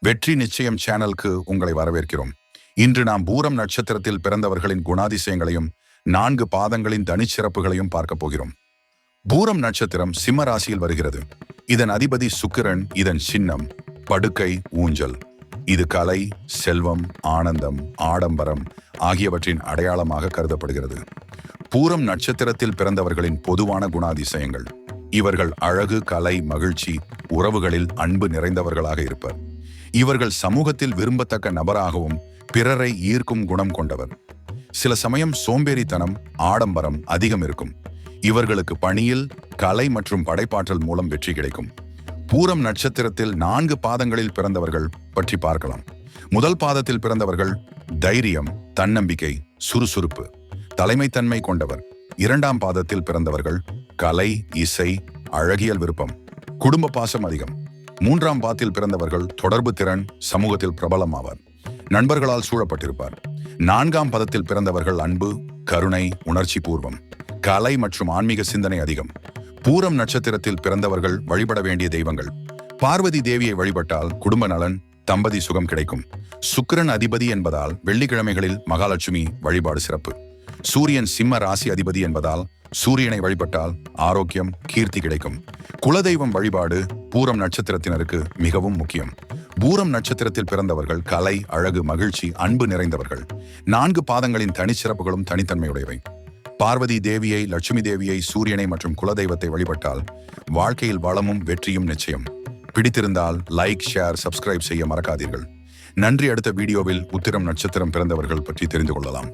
வெற்றி நிச்சயம் சேனலுக்கு உங்களை வரவேற்கிறோம். இன்று நாம் பூரம் நட்சத்திரத்தில் பிறந்தவர்களின் குணாதிசயங்களையும் நான்கு பாதங்களின் தனிச்சிறப்புகளையும் பார்க்க போகிறோம். பூரம் நட்சத்திரம் சிம்ம ராசியில் வருகிறது. இதன் அதிபதி சுக்கிரன் இதன் சின்னம் படுக்கை ஊஞ்சல். இது கலை செல்வம் ஆனந்தம் ஆடம்பரம் ஆகியவற்றின் அடையாளமாக கருதப்படுகிறது. பூரம் நட்சத்திரத்தில் பிறந்தவர்களின் பொதுவான குணாதிசயங்கள். இவர்கள் அழகு கலை மகிழ்ச்சி உறவுகளில் அன்பு நிறைந்தவர்களாக இருப்பர். இவர்கள் சமூகத்தில் விரும்பத்தக்க நபராகவும் பிறரை ஈர்க்கும் குணம் கொண்டவர். சில சமயம் சோம்பேறித்தனம் ஆடம்பரம் அதிகம் இருக்கும். இவர்களுக்கு பணியில் கலை மற்றும் படைப்பாற்றல் மூலம் வெற்றி கிடைக்கும். பூரம் நட்சத்திரத்தில் நான்கு பாதங்களில் பிறந்தவர்கள் பற்றி பார்க்கலாம். முதல் பாதத்தில் பிறந்தவர்கள் தைரியம் தன்னம்பிக்கை சுறுசுறுப்பு தலைமைத்தன்மை கொண்டவர். இரண்டாம் பாதத்தில் பிறந்தவர்கள் கலை இசை அழகியல் விருப்பம். குடும்ப பாசம் அதிகம். மூன்றாம் பாத்தில் பிறந்தவர்கள் தொடர்பு திறன் சமூகத்தில் பிரபலம் ஆவார் நண்பர்களால் சூழப்பட்டிருப்பார். நான்காம் பதத்தில் பிறந்தவர்கள் அன்பு கருணை உணர்ச்சி பூர்வம். கலை மற்றும் ஆன்மீக சிந்தனை அதிகம். பூரம் நட்சத்திரத்தில் பிறந்தவர்கள் வழிபட வேண்டிய தெய்வங்கள். பார்வதி தேவியை வழிபட்டால் குடும்ப நலன் தம்பதி சுகம் கிடைக்கும். சுக்கிரன் அதிபதி என்பதால் வெள்ளிக்கிழமைகளில் மகாலட்சுமி வழிபாடு சிறப்பு. சூரியன் சிம்ம ராசி அதிபதி என்பதால் சூரியனை வழிபட்டால் ஆரோக்கியம் கீர்த்தி கிடைக்கும். குலதெய்வம் வழிபாடு பூரம் நட்சத்திரத்தினருக்கு மிகவும் முக்கியம். பூரம் நட்சத்திரத்தில் பிறந்தவர்கள் கலை அழகு மகிழ்ச்சி அன்பு நிறைந்தவர்கள். நான்கு பாதங்களின் தனிச்சிறப்புகளும் தனித்தன்மையுடையவை. பார்வதி தேவியை லட்சுமி தேவியை சூரியனை மற்றும் குலதெய்வத்தை வழிபட்டால் வாழ்க்கையில் வளமும் வெற்றியும் நிச்சயம். பிடித்திருந்தால் லைக் ஷேர் சப்ஸ்கிரைப் செய்ய மறக்காதீர்கள். நன்றி. அடுத்த வீடியோவில் உத்திரம் நட்சத்திரம் பிறந்தவர்கள் பற்றி தெரிந்து கொள்ளலாம்.